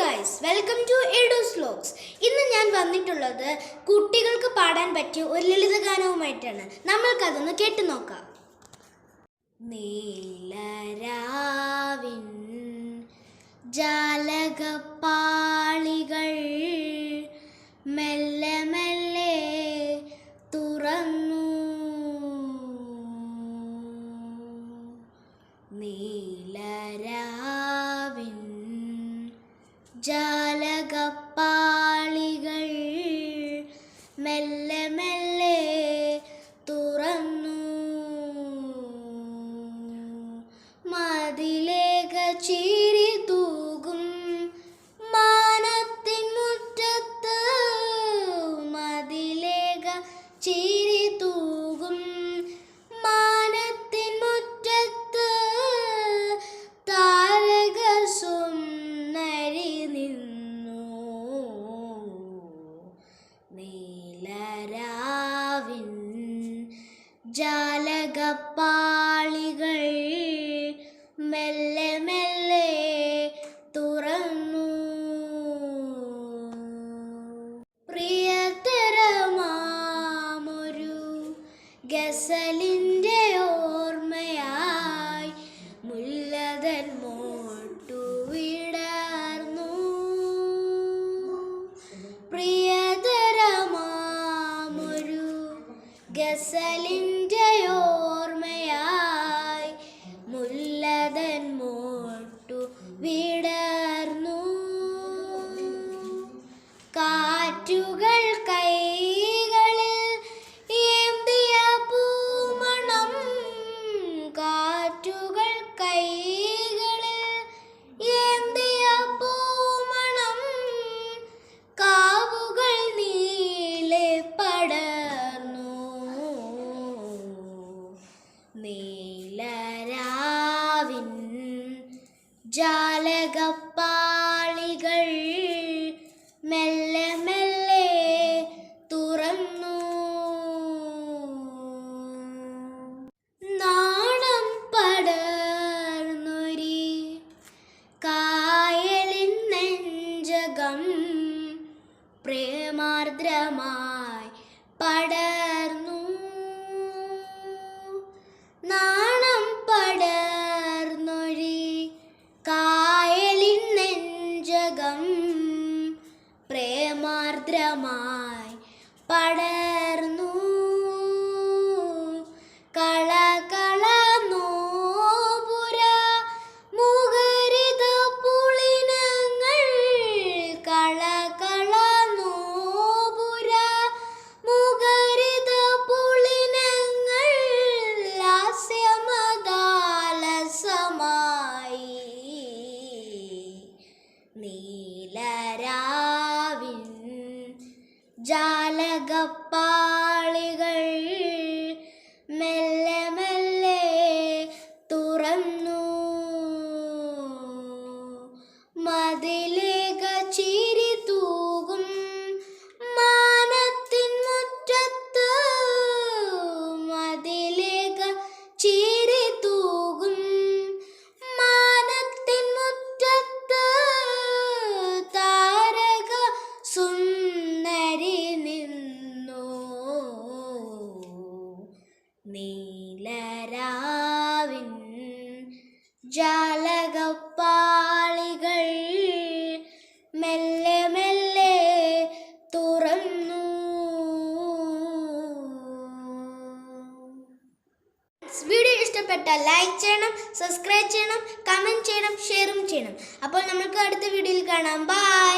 Guys welcome to എഡോസ് vlogs ഇന്ന് ഞാൻ വന്നിട്ടുള്ളത് കുട്ടികൾക്ക് പാടാൻ പറ്റിയ ഒരു ലളിത ഗാനവുമായിട്ടാണ്. നമ്മൾക്കതൊന്ന് കേട്ടു നോക്കാം. നീലരാവിൻ ജാലകപ്പാളികൾ മെല്ലെ മെല്ലെ തുറന്നു. നീലരാവിൻ ചിരി തൂകും മാനത്തിൻ മുറ്റത്ത് മതിലേക ചിരി തൂകും മാനത്തിൻ മുറ്റത്ത് താരക സുന്ദരി നിന്നു. നീലരാവിൻ ജാലകപ്പാളികൾ മെല്ലെ ഗസലിൻ്റെ പ്രേമാർദ്രമായി പടർന്നു. നാണം പടർന്നൊഴി കായലിൻ നെഞ്ചകം പ്രേമാർദ്രമായി പടർന്നു ജാലകപ്പാളികൾ ജാലകപ്പാളികൾ മെല്ലെ മെല്ലെ തുറന്നു. വീഡിയോ ഇഷ്ടപ്പെട്ടാൽ ലൈക്ക് ചെയ്യണം സബ്സ്ക്രൈബ് ചെയ്യണം കമന്റ് ചെയ്യണം ഷെയറും ചെയ്യണം. അപ്പോൾ നമുക്ക് അടുത്ത വീഡിയോയിൽ കാണാം. ബൈ